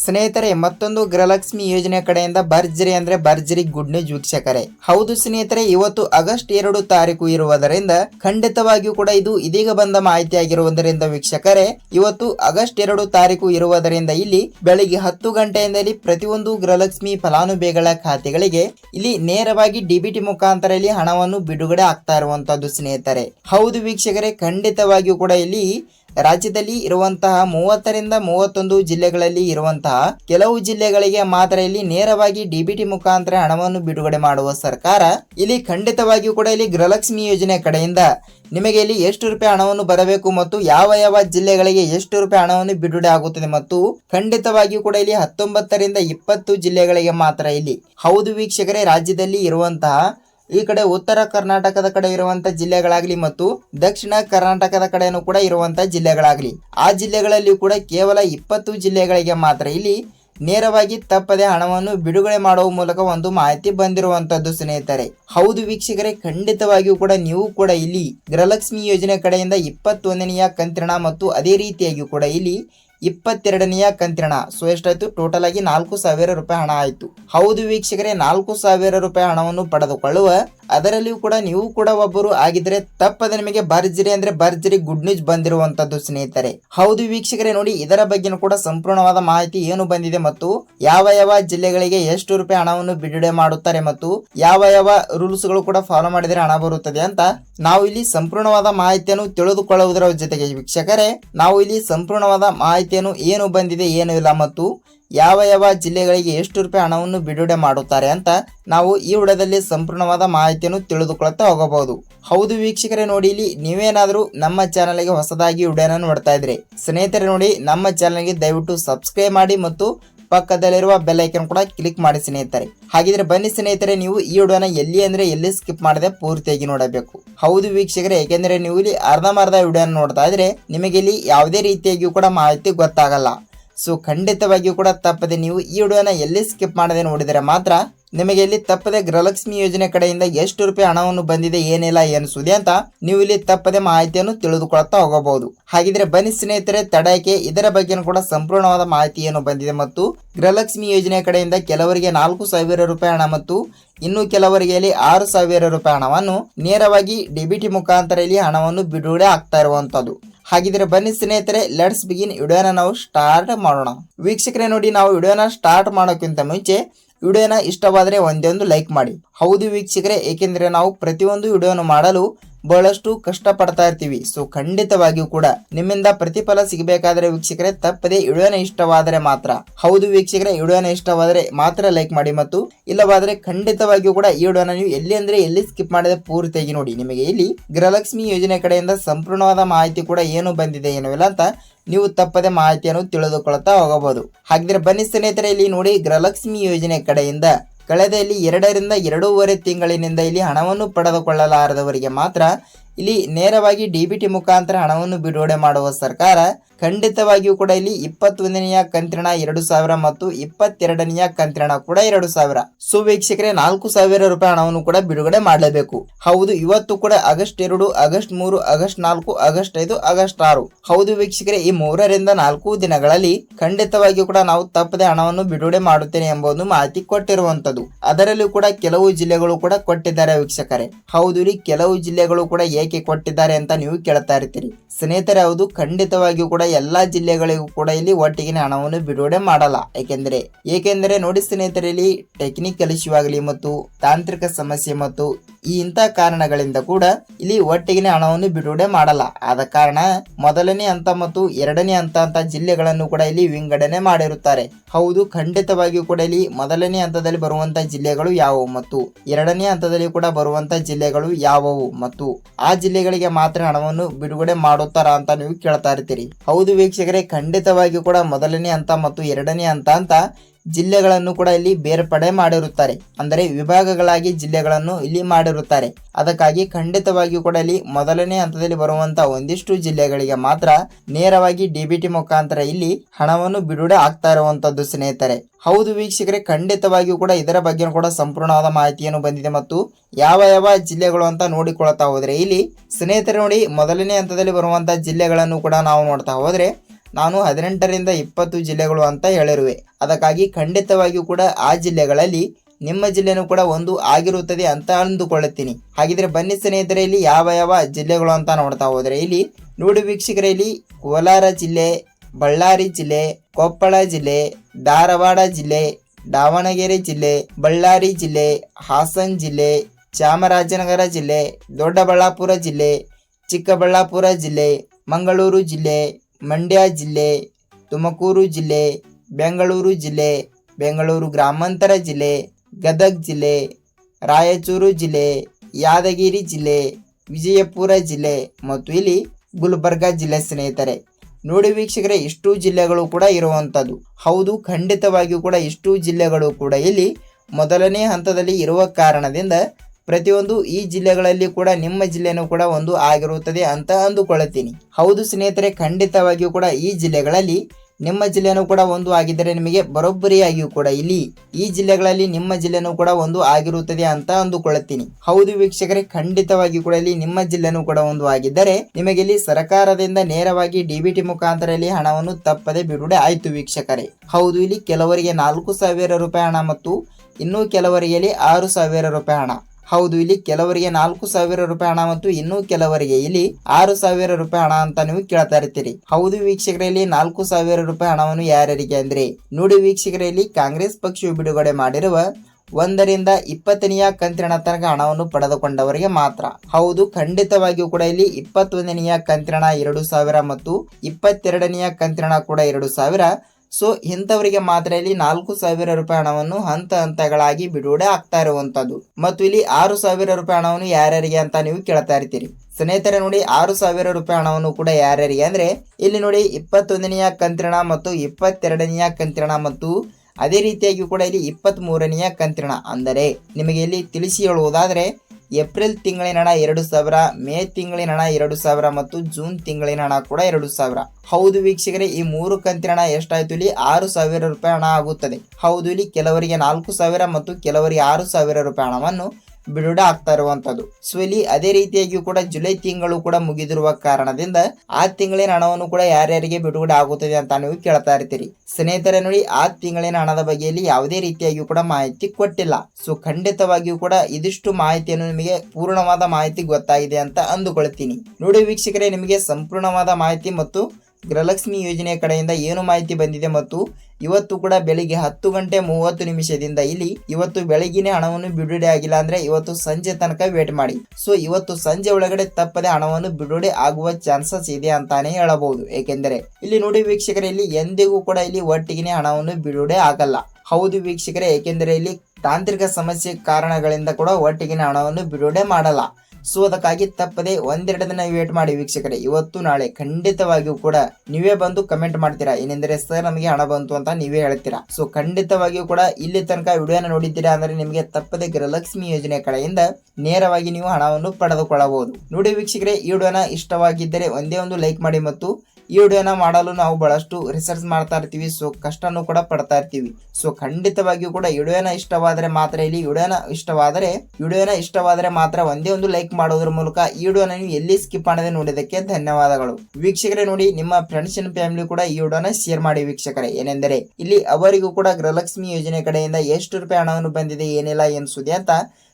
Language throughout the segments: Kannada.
ಸ್ನೇಹಿತರೆ, ಮತ್ತೊಂದು ಗೃಹಲಕ್ಷ್ಮಿ ಯೋಜನೆ ಕಡೆಯಿಂದ ಭರ್ಜರಿ ಅಂದ್ರೆ ಭರ್ಜರಿ ಗುಡ್ ನ್ಯೂಸ್ ವೀಕ್ಷಕರೇ. ಹೌದು ಸ್ನೇಹಿತರೆ, ಇವತ್ತು ಆಗಸ್ಟ್ ಎರಡು ತಾರೀಕು ಇರುವುದರಿಂದ ಖಂಡಿತವಾಗಿಯೂ ಕೂಡ ಇದು ಇದೀಗ ಬಂದ ಮಾಹಿತಿ ಆಗಿರುವುದರಿಂದ ವೀಕ್ಷಕರೇ, ಇವತ್ತು ಆಗಸ್ಟ್ ಎರಡು ತಾರೀಕು ಇರುವುದರಿಂದ ಇಲ್ಲಿ ಬೆಳಿಗ್ಗೆ ಹತ್ತು ಗಂಟೆಯಿಂದಲೇ ಪ್ರತಿಯೊಂದು ಗೃಹಲಕ್ಷ್ಮಿ ಫಲಾನುಭವಿಗಳ ಖಾತೆಗಳಿಗೆ ಇಲ್ಲಿ ನೇರವಾಗಿ ಡಿಬಿಟಿ ಮುಖಾಂತರ ಇಲ್ಲಿ ಹಣವನ್ನು ಬಿಡುಗಡೆ ಆಗ್ತಾ ಇರುವಂತದ್ದು ಸ್ನೇಹಿತರೆ. ಹೌದು ವೀಕ್ಷಕರೇ, ಖಂಡಿತವಾಗಿಯೂ ಕೂಡ ಇಲ್ಲಿ ರಾಜ್ಯದಲ್ಲಿ ಇರುವಂತಹ ಮೂವತ್ತರಿಂದ ಮೂವತ್ತೊಂದು ಜಿಲ್ಲೆಗಳಲ್ಲಿ ಇರುವಂತಹ ಕೆಲವು ಜಿಲ್ಲೆಗಳಿಗೆ ಮಾತ್ರ ಇಲ್ಲಿ ನೇರವಾಗಿ ಡಿಬಿಟಿ ಮುಖಾಂತರ ಹಣವನ್ನು ಬಿಡುಗಡೆ ಮಾಡುವ ಸರ್ಕಾರ ಇಲ್ಲಿ ಖಂಡಿತವಾಗಿಯೂ ಕೂಡ ಇಲ್ಲಿ ಗೃಹಲಕ್ಷ್ಮಿ ಯೋಜನೆ ಕಡೆಯಿಂದ ನಿಮಗೆ ಇಲ್ಲಿ ಎಷ್ಟು ರೂಪಾಯಿ ಹಣವನ್ನು ಬರಬೇಕು ಮತ್ತು ಯಾವ ಯಾವ ಜಿಲ್ಲೆಗಳಿಗೆ ಎಷ್ಟು ರೂಪಾಯಿ ಹಣವನ್ನು ಬಿಡುಗಡೆ ಆಗುತ್ತದೆ ಮತ್ತು ಖಂಡಿತವಾಗಿಯೂ ಕೂಡ ಇಲ್ಲಿ ಹತ್ತೊಂಬತ್ತರಿಂದ ಇಪ್ಪತ್ತು ಜಿಲ್ಲೆಗಳಿಗೆ ಮಾತ್ರ ಇಲ್ಲಿ ಹೌದು ವೀಕ್ಷಕರೇ, ರಾಜ್ಯದಲ್ಲಿ ಇರುವಂತಹ ಈ ಕಡೆ ಉತ್ತರ ಕರ್ನಾಟಕದ ಕಡೆ ಇರುವಂತಹ ಜಿಲ್ಲೆಗಳಾಗಲಿ ಮತ್ತು ದಕ್ಷಿಣ ಕರ್ನಾಟಕದ ಕಡೆನೂ ಕೂಡ ಇರುವಂತಹ ಜಿಲ್ಲೆಗಳಾಗಲಿ. ಆ ಜಿಲ್ಲೆಗಳಲ್ಲಿ ಕೂಡ ಕೇವಲ ಇಪ್ಪತ್ತು ಜಿಲ್ಲೆಗಳಿಗೆ ಮಾತ್ರ ಇಲ್ಲಿ ನೇರವಾಗಿ ತಪ್ಪದೆ ಹಣವನ್ನು ಬಿಡುಗಡೆ ಮಾಡುವ ಮೂಲಕ ಒಂದು ಮಾಹಿತಿ ಬಂದಿರುವಂತದ್ದು ಸ್ನೇಹಿತರೆ. ಹೌದು ವೀಕ್ಷಕರೇ, ಖಂಡಿತವಾಗಿಯೂ ಕೂಡ ನೀವು ಕೂಡ ಇಲ್ಲಿ ಗೃಹಲಕ್ಷ್ಮಿ ಯೋಜನೆ ಕಡೆಯಿಂದ ಇಪ್ಪತ್ತೊಂದನೆಯ ಕಂತಿನ ಮತ್ತು ಅದೇ ರೀತಿಯಾಗಿ ಕೂಡ ಇಲ್ಲಿ ಇಪ್ಪತ್ತೆರಡನೆಯ ಕಂತಿನ ಸೊ ಎಷ್ಟಾಯ್ತು ಟೋಟಲ್ ಆಗಿ ನಾಲ್ಕು ಸಾವಿರ ರೂಪಾಯಿ ಹಣ ಆಯಿತು. ಹೌದು ವೀಕ್ಷಕರೇ, ನಾಲ್ಕು ಸಾವಿರ ರೂಪಾಯಿ ಹಣವನ್ನು ಪಡೆದುಕೊಳ್ಳುವ, ಅದರಲ್ಲಿಯೂ ಕೂಡ ನೀವು ಕೂಡ ಒಬ್ಬರು ಆಗಿದ್ರೆ ತಪ್ಪದ ನಿಮಗೆ ಭರ್ಜರಿ ಅಂದ್ರೆ ಭರ್ಜರಿ ಗುಡ್ ನ್ಯೂಸ್ ಬಂದಿರುವಂತದ್ದು ಸ್ನೇಹಿತರೆ. ಹೌದು ವೀಕ್ಷಕರೇ, ನೋಡಿ ಇದರ ಬಗ್ಗೆನೂ ಕೂಡ ಸಂಪೂರ್ಣವಾದ ಮಾಹಿತಿ ಏನು ಬಂದಿದೆ ಮತ್ತು ಯಾವ ಯಾವ ಜಿಲ್ಲೆಗಳಿಗೆ ಎಷ್ಟು ರೂಪಾಯಿ ಹಣವನ್ನು ಬಿಡುಗಡೆ ಮಾಡುತ್ತಾರೆ ಮತ್ತು ಯಾವ ಯಾವ ರೂಲ್ಸ್ಗಳು ಕೂಡ ಫಾಲೋ ಮಾಡಿದರೆ ಹಣ ಬರುತ್ತದೆ ಅಂತ ನಾವು ಇಲ್ಲಿ ಸಂಪೂರ್ಣವಾದ ಮಾಹಿತಿಯನ್ನು ತಿಳಿದುಕೊಳ್ಳುವುದರ ಜೊತೆಗೆ ವೀಕ್ಷಕರೇ, ನಾವು ಇಲ್ಲಿ ಸಂಪೂರ್ಣವಾದ ಮಾಹಿತಿಯನ್ನು ಏನು ಬಂದಿದೆ ಏನು ಇಲ್ಲ ಮತ್ತು ಯಾವ ಯಾವ ಜಿಲ್ಲೆಗಳಿಗೆ ಎಷ್ಟು ರೂಪಾಯಿ ಹಣವನ್ನು ಬಿಡುಗಡೆ ಮಾಡುತ್ತಾರೆ ಅಂತ ನಾವು ಈ ವಿಡಿಯೋದಲ್ಲಿ ಸಂಪೂರ್ಣವಾದ ಮಾಹಿತಿಯನ್ನು ತಿಳಿದುಕೊಳ್ಳುತ್ತಾ ಹೋಗಬಹುದು. ಹೌದು ವೀಕ್ಷಕರೇ, ನೋಡಿ ಇಲ್ಲಿ ನೀವೇನಾದರೂ ನಮ್ಮ ಚಾನಲ್ಗೆ ಹೊಸದಾಗಿ ವಿಡಿಯೋನ ನೋಡ್ತಾ ಇದ್ರೆ, ಸ್ನೇಹಿತರೆ, ನೋಡಿ ನಮ್ಮ ಚಾನಲ್ಗೆ ದಯವಿಟ್ಟು ಸಬ್ಸ್ಕ್ರೈಬ್ ಮಾಡಿ ಮತ್ತು ಪಕ್ಕದಲ್ಲಿರುವ ಬೆಲ್ ಐಕನ್ ಕೂಡ ಕ್ಲಿಕ್ ಮಾಡಿ ಸ್ನೇಹಿತರೆ. ಹಾಗಿದ್ರೆ ಬನ್ನಿ ಸ್ನೇಹಿತರೆ, ನೀವು ಈ ವಿಡಿಯೋನ ಎಲ್ಲಿ ಅಂದ್ರೆ ಎಲ್ಲಿ ಸ್ಕಿಪ್ ಮಾಡದೆ ಪೂರ್ತಿಯಾಗಿ ನೋಡಬೇಕು. ಹೌದು ವೀಕ್ಷಕರೇ, ಏಕೆಂದ್ರೆ ನೀವು ಇಲ್ಲಿ ಅರ್ಧಮರ್ಧ ವಿಡಿಯೋನ ನೋಡ್ತಾ ಇದ್ರೆ ನಿಮಗೆ ಇಲ್ಲಿ ಯಾವುದೇ ರೀತಿಯಾಗಿಯೂ ಕೂಡ ಮಾಹಿತಿ ಗೊತ್ತಾಗಲ್ಲ. ಸೊ ಖಂಡಿತವಾಗಿಯೂ ಕೂಡ ತಪ್ಪದೆ ನೀವು ಈ ವಿಡಿಯೋನ ಎಲ್ಲಿ ಸ್ಕಿಪ್ ಮಾಡದೆ ನೋಡಿದರೆ ಮಾತ್ರ ನಿಮಗೆ ಇಲ್ಲಿ ತಪ್ಪದೆ ಗೃಹಲಕ್ಷ್ಮಿ ಯೋಜನೆ ಕಡೆಯಿಂದ ಎಷ್ಟು ರೂಪಾಯಿ ಹಣವನ್ನು ಬಂದಿದೆ, ಏನಿಲ್ಲ, ಏನು ಸುದ್ದಿ ಅಂತ ನೀವು ಇಲ್ಲಿ ತಪ್ಪದೆ ಮಾಹಿತಿಯನ್ನು ತಿಳಿದುಕೊಳ್ತಾ ಹೋಗಬಹುದು. ಹಾಗಿದ್ರೆ ಬನ್ನಿ ಸ್ನೇಹಿತರೆ ತಡಕ್ಕೆ ಇದರ ಬಗ್ಗೆ ಕೂಡ ಸಂಪೂರ್ಣವಾದ ಮಾಹಿತಿಯನ್ನು ಬಂದಿದೆ ಮತ್ತು ಗೃಹಲಕ್ಷ್ಮಿ ಯೋಜನೆ ಕಡೆಯಿಂದ ಕೆಲವರಿಗೆ ನಾಲ್ಕು ಸಾವಿರ ರೂಪಾಯಿ ಹಣ ಮತ್ತು ಇನ್ನು ಕೆಲವರಿಗೆ ಇಲ್ಲಿ ಆರು ಸಾವಿರ ರೂಪಾಯಿ ಹಣವನ್ನು ನೇರವಾಗಿ ಡಿಬಿಟಿ ಮುಖಾಂತರ ಇಲ್ಲಿ ಹಣವನ್ನು ಬಿಡುಗಡೆ ಆಗ್ತಾ ಇರುವಂತದ್ದು. ಹಾಗಿದ್ರೆ ಬನ್ನಿ ಸ್ನೇಹಿತರೆ, ಲೆಟ್ಸ್ ಬಿಗಿನ್ ವಿಡಿಯೋನ ನಾವು ಸ್ಟಾರ್ಟ್ ಮಾಡೋಣ. ವೀಕ್ಷಕರೇ ನೋಡಿ, ನಾವು ವಿಡಿಯೋನ ಸ್ಟಾರ್ಟ್ ಮಾಡೋಕ್ಕಿಂತ ಮುಂಚೆ ವಿಡಿಯೋನ ಇಷ್ಟವಾದರೆ ಒಂದೇ ಒಂದು ಲೈಕ್ ಮಾಡಿ. ಹೌದು ವೀಕ್ಷಕರೇ, ಏಕೆಂದರೆ ನಾವು ಪ್ರತಿಯೊಂದು ವಿಡಿಯೋನು ಮಾಡಲು ಬಹಳಷ್ಟು ಕಷ್ಟಪಡ್ತಾ ಇರ್ತೀವಿ. ಸೊ ಖಂಡಿತವಾಗಿಯೂ ಕೂಡ ನಿಮ್ಮಿಂದ ಪ್ರತಿಫಲ ಸಿಗಬೇಕಾದ್ರೆ ವೀಕ್ಷಕರೇ, ತಪ್ಪದೇ ವಿಡಿಯೋನ ಇಷ್ಟವಾದರೆ ಮಾತ್ರ. ಹೌದು ವೀಕ್ಷಕರೇ, ವಿಡಿಯೋನ ಇಷ್ಟವಾದರೆ ಮಾತ್ರ ಲೈಕ್ ಮಾಡಿ ಮತ್ತು ಇಲ್ಲವಾದರೆ ಖಂಡಿತವಾಗಿಯೂ ಕೂಡ ಈ ವಿಡಿಯೋನ ನೀವು ಎಲ್ಲಿ ಅಂದ್ರೆ ಎಲ್ಲಿ ಸ್ಕಿಪ್ ಮಾಡದೆ ಪೂರ್ತಿಯಾಗಿ ನೋಡಿ. ನಿಮಗೆ ಇಲ್ಲಿ ಗೃಹಲಕ್ಷ್ಮಿ ಯೋಜನೆ ಕಡೆಯಿಂದ ಸಂಪೂರ್ಣವಾದ ಮಾಹಿತಿ ಕೂಡ ಏನು ಬಂದಿದೆ, ಏನೂ ಅಂತ ನೀವು ತಪ್ಪದೆ ಮಾಹಿತಿಯನ್ನು ತಿಳಿದುಕೊಳ್ತಾ ಹೋಗಬಹುದು. ಹಾಗಿದ್ರೆ ಬನ್ನಿ ಸ್ನೇಹಿತರೆ, ಇಲ್ಲಿ ನೋಡಿ ಗೃಹಲಕ್ಷ್ಮಿ ಯೋಜನೆ ಕಡೆಯಿಂದ ಕಳೆದ ಇಲ್ಲಿ ಎರಡರಿಂದ ಎರಡೂವರೆ ತಿಂಗಳಿನಿಂದ ಇಲ್ಲಿ ಹಣವನ್ನು ಪಡೆದುಕೊಳ್ಳಲಾರದವರಿಗೆ ಮಾತ್ರ ಇಲ್ಲಿ ನೇರವಾಗಿ ಡಿಬಿಟಿ ಮುಖಾಂತರ ಹಣವನ್ನು ಬಿಡುಗಡೆ ಮಾಡುವ ಸರ್ಕಾರ ಖಂಡಿತವಾಗಿಯೂ ಕೂಡ ಇಲ್ಲಿ ಇಪ್ಪತ್ತೊಂದನೆಯ ಕಂತಿನ ಎರಡು ಸಾವಿರ ಮತ್ತು ಇಪ್ಪತ್ತೆರಡನೆಯ ಕಂತಿನ ಕೂಡ ಎರಡು ಸಾವಿರ. ಸೊ ವೀಕ್ಷಕರೇ, ನಾಲ್ಕು ಸಾವಿರ ರೂಪಾಯಿ ಹಣವನ್ನು ಕೂಡ ಬಿಡುಗಡೆ ಮಾಡಲೇಬೇಕು. ಹೌದು, ಇವತ್ತು ಕೂಡ ಆಗಸ್ಟ್ ಎರಡು, ಆಗಸ್ಟ್ ಮೂರು, ಆಗಸ್ಟ್ ನಾಲ್ಕು, ಆಗಸ್ಟ್ ಐದು, ಆಗಸ್ಟ್ ಆರು. ಹೌದು ವೀಕ್ಷಕರೇ, ಈ ಮೂರರಿಂದ ನಾಲ್ಕು ದಿನಗಳಲ್ಲಿ ಖಂಡಿತವಾಗಿಯೂ ಕೂಡ ನಾವು ತಪ್ಪದೆ ಹಣವನ್ನು ಬಿಡುಗಡೆ ಮಾಡುತ್ತೇನೆ ಎಂಬುದು ಮಾಹಿತಿ ಕೊಟ್ಟಿರುವಂತದ್ದು ಅದರಲ್ಲೂ ಕೂಡ ಕೆಲವು ಜಿಲ್ಲೆಗಳು ಕೂಡ ಕೊಟ್ಟಿದ್ದಾರೆ ವೀಕ್ಷಕರೇ. ಹೌದು ರೀ ಕೆಲವು ಜಿಲ್ಲೆಗಳು ಕೂಡ ಏಕೆ ಕೊಟ್ಟಿದ್ದಾರೆ ಅಂತ ನೀವು ಕೇಳ್ತಾ ಇರ್ತೀರಿ. ಸ್ನೇಹಿತರೆ, ಹೌದು, ಖಂಡಿತವಾಗಿಯೂ ಕೂಡ ಎಲ್ಲಾ ಜಿಲ್ಲೆಗಳಿಗೂ ಕೂಡ ಇಲ್ಲಿ ಒಟ್ಟಿಗೆ ಹಣವನ್ನು ಬಿಡುಗಡೆ ಮಾಡಲ್ಲ. ಏಕೆಂದರೆ ಏಕೆಂದರೆ ನೋಡಿ ಸ್ನೇಹಿತರಲ್ಲಿ ಟೆಕ್ನಿಕ್ ಆಗಲಿ ಮತ್ತು ತಾಂತ್ರಿಕ ಸಮಸ್ಯೆ ಮತ್ತು ಈ ಇಂಥ ಕಾರಣಗಳಿಂದ ಕೂಡ ಇಲ್ಲಿ ಒಟ್ಟಿಗೆ ಹಣವನ್ನು ಬಿಡುಗಡೆ ಮಾಡಲ್ಲ. ಆದ ಕಾರಣ ಮೊದಲನೇ ಹಂತ ಮತ್ತು ಎರಡನೇ ಹಂತ ಅಂತ ಜಿಲ್ಲೆಗಳನ್ನು ಕೂಡ ಇಲ್ಲಿ ವಿಂಗಡಣೆ ಮಾಡಿರುತ್ತಾರೆ. ಹೌದು, ಖಂಡಿತವಾಗಿಯೂ ಕೂಡ ಇಲ್ಲಿ ಮೊದಲನೇ ಹಂತದಲ್ಲಿ ಬರುವಂತಹ ಜಿಲ್ಲೆಗಳು ಯಾವುವು ಮತ್ತು ಎರಡನೇ ಹಂತದಲ್ಲಿ ಕೂಡ ಬರುವಂತಹ ಜಿಲ್ಲೆಗಳು ಯಾವುವು ಮತ್ತು ಆ ಜಿಲ್ಲೆಗಳಿಗೆ ಮಾತ್ರ ಹಣವನ್ನು ಬಿಡುಗಡೆ ಮಾಡುತ್ತಾರಾ ಅಂತ ನೀವು ಕೇಳ್ತಾ ಇರ್ತೀರಿ. ಹೌದು ವೀಕ್ಷಕರೇ, ಖಂಡಿತವಾಗಿಯೂ ಕೂಡ ಮೊದಲನೇ ಹಂತ ಮತ್ತು ಎರಡನೇ ಹಂತ ಅಂತ ಜಿಲ್ಲೆಗಳನ್ನು ಕೂಡ ಇಲ್ಲಿ ಬೇರ್ಪಡೆ ಮಾಡಿರುತ್ತಾರೆ. ಅಂದರೆ ವಿಭಾಗಗಳಾಗಿ ಜಿಲ್ಲೆಗಳನ್ನು ಇಲ್ಲಿ ಮಾಡಿರುತ್ತಾರೆ. ಅದಕ್ಕಾಗಿ ಖಂಡಿತವಾಗಿಯೂ ಕೂಡ ಇಲ್ಲಿ ಮೊದಲನೇ ಹಂತದಲ್ಲಿ ಬರುವಂತಹ ಒಂದಿಷ್ಟು ಜಿಲ್ಲೆಗಳಿಗೆ ಮಾತ್ರ ನೇರವಾಗಿ ಡಿಬಿಟಿ ಮುಖಾಂತರ ಇಲ್ಲಿ ಹಣವನ್ನು ಬಿಡುಗಡೆ ಆಗ್ತಾ ಇರುವಂತದ್ದು ಸ್ನೇಹಿತರೆ. ಹೌದು ವೀಕ್ಷಕರೇ, ಖಂಡಿತವಾಗಿಯೂ ಕೂಡ ಇದರ ಬಗ್ಗೆ ಕೂಡ ಸಂಪೂರ್ಣವಾದ ಮಾಹಿತಿಯನ್ನು ಬಂದಿದೆ ಮತ್ತು ಯಾವ ಯಾವ ಜಿಲ್ಲೆಗಳು ಅಂತ ನೋಡಿಕೊಳ್ತಾ ಹೋದ್ರೆ ಇಲ್ಲಿ ಸ್ನೇಹಿತರೆ ನೋಡಿ, ಮೊದಲನೇ ಹಂತದಲ್ಲಿ ಬರುವಂತಹ ಜಿಲ್ಲೆಗಳನ್ನು ಕೂಡ ನಾವು ನೋಡ್ತಾ ಹೋದ್ರೆ ನಾನು ಹದಿನೆಂಟರಿಂದ ಇಪ್ಪತ್ತು ಜಿಲ್ಲೆಗಳು ಅಂತ ಹೇಳಿರುವೆ. ಅದಕ್ಕಾಗಿ ಖಂಡಿತವಾಗಿಯೂ ಕೂಡ ಆ ಜಿಲ್ಲೆಗಳಲ್ಲಿ ನಿಮ್ಮ ಜಿಲ್ಲೆನೂ ಕೂಡ ಒಂದು ಆಗಿರುತ್ತದೆ ಅಂತ ಅಂದುಕೊಳ್ಳುತ್ತೀನಿ. ಹಾಗಿದ್ರೆ ಬನ್ನಿ ಸ್ನೇಹಿತರೆ, ಇಲ್ಲಿ ಯಾವ ಯಾವ ಜಿಲ್ಲೆಗಳು ಅಂತ ನೋಡ್ತಾ ಹೋದರೆ, ಇಲ್ಲಿ ನೋಡಿ ವೀಕ್ಷಕರೇ, ಇಲ್ಲಿ ಕೋಲಾರ ಜಿಲ್ಲೆ, ಬಳ್ಳಾರಿ ಜಿಲ್ಲೆ, ಕೊಪ್ಪಳ ಜಿಲ್ಲೆ, ಧಾರವಾಡ ಜಿಲ್ಲೆ, ದಾವಣಗೆರೆ ಜಿಲ್ಲೆ, ಬಳ್ಳಾರಿ ಜಿಲ್ಲೆ, ಹಾಸನ್ ಜಿಲ್ಲೆ, ಚಾಮರಾಜನಗರ ಜಿಲ್ಲೆ, ದೊಡ್ಡಬಳ್ಳಾಪುರ ಜಿಲ್ಲೆ, ಚಿಕ್ಕಬಳ್ಳಾಪುರ ಜಿಲ್ಲೆ, ಮಂಗಳೂರು ಜಿಲ್ಲೆ ಮಂಡ್ಯ ಜಿಲ್ಲೆ, ತುಮಕೂರು ಜಿಲ್ಲೆ, ಬೆಂಗಳೂರು ಜಿಲ್ಲೆ, ಬೆಂಗಳೂರು ಗ್ರಾಮಾಂತರ ಜಿಲ್ಲೆ, ಗದಗ ಜಿಲ್ಲೆ, ರಾಯಚೂರು ಜಿಲ್ಲೆ, ಯಾದಗಿರಿ ಜಿಲ್ಲೆ, ವಿಜಯಪುರ ಜಿಲ್ಲೆ ಮತ್ತು ಇಲ್ಲಿ ಗುಲ್ಬರ್ಗಾ ಜಿಲ್ಲೆ ಸ್ನೇಹಿತರೆ. ನೋಡಿ ವೀಕ್ಷಕರೇ, ಇಷ್ಟು ಜಿಲ್ಲೆಗಳು ಕೂಡ ಇರುವಂಥದ್ದು. ಹೌದು, ಖಂಡಿತವಾಗಿಯೂ ಕೂಡ ಇಷ್ಟು ಜಿಲ್ಲೆಗಳು ಕೂಡ ಇಲ್ಲಿ ಮೊದಲನೇ ಹಂತದಲ್ಲಿ ಇರುವ ಕಾರಣದಿಂದ ಪ್ರತಿಯೊಂದು ಈ ಜಿಲ್ಲೆಗಳಲ್ಲಿ ಕೂಡ ನಿಮ್ಮ ಜಿಲ್ಲೆನೂ ಕೂಡ ಒಂದು ಆಗಿರುತ್ತದೆ ಅಂತ ಅಂದುಕೊಳ್ಳುತ್ತೀನಿ. ಹೌದು ಸ್ನೇಹಿತರೆ, ಖಂಡಿತವಾಗಿಯೂ ಕೂಡ ಈ ಜಿಲ್ಲೆಗಳಲ್ಲಿ ನಿಮ್ಮ ಜಿಲ್ಲೆನೂ ಕೂಡ ಒಂದು ಆಗಿದ್ದರೆ ನಿಮಗೆ ಬರೋಬ್ಬರಿಯಾಗಿಯೂ ಕೂಡ ಇಲ್ಲಿ ಈ ಜಿಲ್ಲೆಗಳಲ್ಲಿ ನಿಮ್ಮ ಜಿಲ್ಲೆನೂ ಕೂಡ ಒಂದು ಆಗಿರುತ್ತದೆ ಅಂತ ಅಂದುಕೊಳ್ಳುತ್ತೀನಿ. ಹೌದು ವೀಕ್ಷಕರೇ, ಖಂಡಿತವಾಗಿಯೂ ಕೂಡ ಇಲ್ಲಿ ನಿಮ್ಮ ಜಿಲ್ಲೆನೂ ಕೂಡ ಒಂದು ಆಗಿದ್ದರೆ ನಿಮಗೆ ಇಲ್ಲಿ ಸರ್ಕಾರದಿಂದ ನೇರವಾಗಿ ಡಿಬಿಟಿ ಮುಖಾಂತರ ಇಲ್ಲಿ ಹಣವನ್ನು ತಪ್ಪದೆ ಬಿಡುಗಡೆ ಆಯಿತು ವೀಕ್ಷಕರೇ. ಹೌದು, ಇಲ್ಲಿ ಕೆಲವರಿಗೆ ನಾಲ್ಕು ಸಾವಿರ ರೂಪಾಯಿ ಹಣ ಮತ್ತು ಇನ್ನೂ ಕೆಲವರಿಗೆ ಆರು ಸಾವಿರ ರೂಪಾಯಿ ಹಣ. ಹೌದು, ಇಲ್ಲಿ ಕೆಲವರಿಗೆ ನಾಲ್ಕು ಸಾವಿರ ರೂಪಾಯಿ ಹಣ ಮತ್ತು ಇನ್ನೂ ಕೆಲವರಿಗೆ ಇಲ್ಲಿ ಆರು ಸಾವಿರ ರೂಪಾಯಿ ಹಣ ಅಂತ ನೀವು ಕೇಳ್ತಾ ಇರ್ತೀರಿ. ಹೌದು ವೀಕ್ಷಕರಲ್ಲಿ ನಾಲ್ಕು ಸಾವಿರ ರೂಪಾಯಿ ಹಣವನ್ನು ಯಾರ್ಯಾರಿಗೆ ಅಂದ್ರೆ? ನೋಡಿ ವೀಕ್ಷಕರಲ್ಲಿ ಕಾಂಗ್ರೆಸ್ ಪಕ್ಷವು ಬಿಡುಗಡೆ ಮಾಡಿರುವ ಒಂದರಿಂದ ಇಪ್ಪತ್ತನೆಯ ಕಂತಿನ ತನಕ ಹಣವನ್ನು ಪಡೆದುಕೊಂಡವರಿಗೆ ಮಾತ್ರ. ಹೌದು, ಖಂಡಿತವಾಗಿಯೂ ಕೂಡ ಇಲ್ಲಿ ಇಪ್ಪತ್ತೊಂದನೆಯ ಕಂತಿನ ಎರಡು ಸಾವಿರ ಮತ್ತು ಇಪ್ಪತ್ತೆರಡನೆಯ ಕಂತಿನ ಕೂಡ ಎರಡು ಸಾವಿರ ಸೊ ಇಂಥವರಿಗೆ ಮಾತ್ರ ಇಲ್ಲಿ ನಾಲ್ಕು ಸಾವಿರ ರೂಪಾಯಿ ಹಣವನ್ನು ಹಂತ ಹಂತಗಳಾಗಿ ಬಿಡುಗಡೆ ಆಗ್ತಾ ಇರುವಂತದ್ದು ಮತ್ತು ಇಲ್ಲಿ ಆರು ಸಾವಿರ ರೂಪಾಯಿ ಹಣವನ್ನು ಯಾರ್ಯಾರಿಗೆ ಅಂತ ನೀವು ಕೇಳ್ತಾ ಇರ್ತೀರಿ. ಸ್ನೇಹಿತರೆ ನೋಡಿ, ಆರು ಸಾವಿರ ರೂಪಾಯಿ ಹಣವನ್ನು ಕೂಡ ಯಾರ್ಯಾರಿಗೆ ಅಂದ್ರೆ, ಇಲ್ಲಿ ನೋಡಿ ಇಪ್ಪತ್ತೊಂದನೆಯ ಕಂತಿನ ಮತ್ತು ಇಪ್ಪತ್ತೆರಡನೆಯ ಕಂತಿನ ಮತ್ತು ಅದೇ ರೀತಿಯಾಗಿ ಕೂಡ ಇಲ್ಲಿ ಇಪ್ಪತ್ತ್ ಮೂರನೆಯ ಕಂತಿನ ಅಂದರೆ, ನಿಮಗೆ ಇಲ್ಲಿ ತಿಳಿಸಿ ಹೇಳುವುದಾದ್ರೆ ಏಪ್ರಿಲ್ ತಿಂಗಳಿನ ಹಣ ಎರಡು ಸಾವಿರ, ಮೇ ತಿಂಗಳಿನ ಹಣ ಎರಡು ಸಾವಿರ ಮತ್ತು ಜೂನ್ ತಿಂಗಳಿನ ಹಣ ಕೂಡ ಎರಡು ಸಾವಿರ. ಹೌದು ವೀಕ್ಷಕರೇ, ಈ ಮೂರು ಕಂತಿನ ಹಣ ಎಷ್ಟಾಯ್ತು ಇಲ್ಲಿ? ಆರು ಸಾವಿರ ರೂಪಾಯಿ ಹಣ ಆಗುತ್ತದೆ. ಹೌದು ಇಲ್ಲಿ ಕೆಲವರಿಗೆ ನಾಲ್ಕು ಸಾವಿರ ಮತ್ತು ಕೆಲವರಿಗೆ ಆರು ಸಾವಿರ ರೂಪಾಯಿ ಹಣವನ್ನು ಬಿಡುಗಡೆ ಆಗ್ತಾ ಇರುವಂತದ್ದು. ಸೊ ಇಲ್ಲಿ ಅದೇ ರೀತಿಯಾಗಿಯೂ ಕೂಡ ಜುಲೈ ತಿಂಗಳು ಕೂಡ ಮುಗಿದಿರುವ ಕಾರಣದಿಂದ ಆ ತಿಂಗಳಿನ ಹಣವನ್ನು ಕೂಡ ಯಾರ್ಯಾರಿಗೆ ಬಿಡುಗಡೆ ಆಗುತ್ತದೆ ಅಂತ ನೀವು ಕೇಳ್ತಾ ಇರ್ತೀರಿ. ಸ್ನೇಹಿತರೆ, ನೋಡಿ, ಆ ತಿಂಗಳಿನ ಹಣದ ಬಗ್ಗೆಯಲ್ಲಿ ಯಾವುದೇ ರೀತಿಯಾಗಿಯೂ ಕೂಡ ಮಾಹಿತಿ ಕೊಟ್ಟಿಲ್ಲ. ಸೊ ಖಂಡಿತವಾಗಿಯೂ ಕೂಡ ಇದಿಷ್ಟು ಮಾಹಿತಿಯನ್ನು ನಿಮಗೆ ಪೂರ್ಣವಾದ ಮಾಹಿತಿ ಗೊತ್ತಾಗಿದೆ ಅಂತ ಅಂದುಕೊಳ್ತೀನಿ. ನೋಡಿ, ವೀಕ್ಷಕರೇ, ನಿಮಗೆ ಸಂಪೂರ್ಣವಾದ ಮಾಹಿತಿ ಮತ್ತು ಗೃಹಲಕ್ಷ್ಮಿ ಯೋಜನೆಯ ಕಡೆಯಿಂದ ಏನು ಮಾಹಿತಿ ಬಂದಿದೆ ಮತ್ತು ಇವತ್ತು ಕೂಡ ಬೆಳಿಗ್ಗೆ ಹತ್ತು ಗಂಟೆ ಮೂವತ್ತು ನಿಮಿಷದಿಂದ ಇಲ್ಲಿ ಇವತ್ತು ಬೆಳಗಿನ ಹಣವನ್ನು ಬಿಡುಗಡೆ ಆಗಿಲ್ಲ ಅಂದ್ರೆ ಇವತ್ತು ಸಂಜೆ ತನಕ ವೇಟ್ ಮಾಡಿ. ಸೊ ಇವತ್ತು ಸಂಜೆ ಒಳಗಡೆ ತಪ್ಪದೆ ಹಣವನ್ನು ಬಿಡುಗಡೆ ಆಗುವ ಚಾನ್ಸಸ್ ಇದೆ ಅಂತಾನೆ ಹೇಳಬಹುದು. ಏಕೆಂದರೆ ಇಲ್ಲಿ ನೋಡಿ ವೀಕ್ಷಕರೇ, ಇಲ್ಲಿ ಎಂದಿಗೂ ಕೂಡ ಇಲ್ಲಿ ಒಟ್ಟಿಗೆ ಹಣವನ್ನು ಬಿಡುಗಡೆ ಆಗಲ್ಲ. ಹೌದು ವೀಕ್ಷಕರೇ, ಏಕೆಂದರೆ ಇಲ್ಲಿ ತಾಂತ್ರಿಕ ಸಮಸ್ಯೆ ಕಾರಣಗಳಿಂದ ಕೂಡ ಒಟ್ಟಿಗಿನ ಹಣವನ್ನು ಬಿಡುಗಡೆ ಮಾಡಲ್ಲ. ಸೊ ಅದಕ್ಕಾಗಿ ತಪ್ಪದೆ ಒಂದೆರಡು ದಿನ ವೇಟ್ ಮಾಡಿ ವೀಕ್ಷಕರೇ. ಇವತ್ತು ನಾಳೆ ಖಂಡಿತವಾಗಿಯೂ ಕೂಡ ನೀವೇ ಬಂದು ಕಮೆಂಟ್ ಮಾಡ್ತೀರಾ? ಏನೆಂದರೆ ಸರ್ ನಮಗೆ ಹಣ ಬಂತು ಅಂತ ನೀವೇ ಹೇಳ್ತೀರಾ? ಸೊ ಖಂಡಿತವಾಗಿಯೂ ಕೂಡ ಇಲ್ಲಿ ತನಕ ವಿಡಿಯೋನ ನೋಡಿದ್ದೀರಾ ಅಂದ್ರೆ ನಿಮಗೆ ತಪ್ಪದೆ ಗೃಹಲಕ್ಷ್ಮಿ ಯೋಜನೆ ಕಡೆಯಿಂದ ನೇರವಾಗಿ ನೀವು ಹಣವನ್ನು ಪಡೆದುಕೊಳ್ಳಬಹುದು. ನೋಡಿ ವೀಕ್ಷಕರೇ, ಈ ವಿಡಿಯೋನ ಇಷ್ಟವಾಗಿದ್ದರೆ ಒಂದೇ ಒಂದು ಲೈಕ್ ಮಾಡಿ ಮತ್ತು ಈ ವಿಡಿಯೋನ ಮಾಡಲು ನಾವು ಬಹಳಷ್ಟು ರಿಸರ್ಚ್ ಮಾಡ್ತಾ ಇರ್ತೀವಿ ಸೊ ಕಷ್ಟನೂ ಕೂಡ ಪಡ್ತಾ ಇರ್ತೀವಿ. ಸೊ ಖಂಡಿತವಾಗಿಯೂ ಕೂಡ ವಿಡಿಯೋನ ಇಷ್ಟವಾದರೆ ಮಾತ್ರ ಇಲ್ಲಿ ವಿಡಿಯೋನ ಇಷ್ಟವಾದರೆ ವಿಡಿಯೋನ ಇಷ್ಟವಾದರೆ ಮಾತ್ರ ಒಂದೇ ಒಂದು ಲೈಕ್ ಮಾಡೋದ್ರ ಮೂಲಕ ಈ ವಿಡಿಯೋನ ನೀವು ಎಲ್ಲಿ ಸ್ಕಿಪ್ ಮಾಡದೆ ನೋಡಿದಕ್ಕೆ ಧನ್ಯವಾದಗಳು. ವೀಕ್ಷಕರೇ ನೋಡಿ, ನಿಮ್ಮ ಫ್ರೆಂಡ್ಸ್ ಅಂಡ್ ಫ್ಯಾಮಿಲಿ ಕೂಡ ಈ ವಿಡಿಯೋನ ಶೇರ್ ಮಾಡಿ ವೀಕ್ಷಕರೇ. ಏನೆಂದರೆ, ಇಲ್ಲಿ ಅವರಿಗೂ ಕೂಡ ಗೃಹಲಕ್ಷ್ಮಿ ಯೋಜನೆ ಕಡೆಯಿಂದ ಎಷ್ಟು ರೂಪಾಯಿ ಹಣವನ್ನು ಬಂದಿದೆ, ಏನಿಲ್ಲ, ಏನು ಸುದ್ದಿ ಅಂತ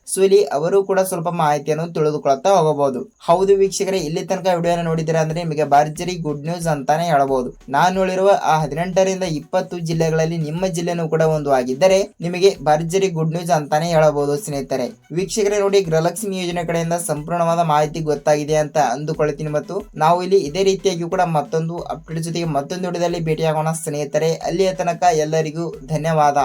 ಸೊ ಇಲ್ಲಿ ಅವರು ಕೂಡ ಸ್ವಲ್ಪ ಮಾಹಿತಿಯನ್ನು ತಿಳಿದುಕೊಳ್ಳುತ್ತಾ ಹೋಗಬಹುದು. ಹೌದು ವೀಕ್ಷಕರೇ, ಇಲ್ಲಿ ತನಕ ವಿಡಿಯೋನ ನೋಡಿದ್ರೆ ಅಂದ್ರೆ ನಿಮಗೆ ಭರ್ಜರಿ ಗುಡ್ ನ್ಯೂಸ್ ಅಂತಾನೆ ಹೇಳಬಹುದು. ನಾನು ಹೇಳಿರುವ ಆ ಹದಿನೆಂಟರಿಂದ ಇಪ್ಪತ್ತು ಜಿಲ್ಲೆಗಳಲ್ಲಿ ನಿಮ್ಮ ಜಿಲ್ಲೆನೂ ಕೂಡ ಒಂದು ಆಗಿದ್ದರೆ ನಿಮಗೆ ಭರ್ಜರಿ ಗುಡ್ ನ್ಯೂಸ್ ಅಂತಾನೆ ಹೇಳಬಹುದು ಸ್ನೇಹಿತರೆ. ವೀಕ್ಷಕರೇ, ನೋಡಿ, ಗೃಹಲಕ್ಷ್ಮಿ ಯೋಜನೆ ಕಡೆಯಿಂದ ಸಂಪೂರ್ಣವಾದ ಮಾಹಿತಿ ಗೊತ್ತಾಗಿದೆ ಅಂತ ಅಂದುಕೊಳ್ತೀನಿ ಮತ್ತು ನಾವು ಇಲ್ಲಿ ಇದೇ ರೀತಿಯಾಗಿ ಕೂಡ ಮತ್ತೊಂದು ಅಪ್ಡೇಟ್ ಜೊತೆಗೆ ಮತ್ತೊಂದು ವಿಡಿಯೋದಲ್ಲಿ ಭೇಟಿಯಾಗೋಣ ಸ್ನೇಹಿತರೆ. ಅಲ್ಲಿಯ ತನಕ ಎಲ್ಲರಿಗೂ ಧನ್ಯವಾದ.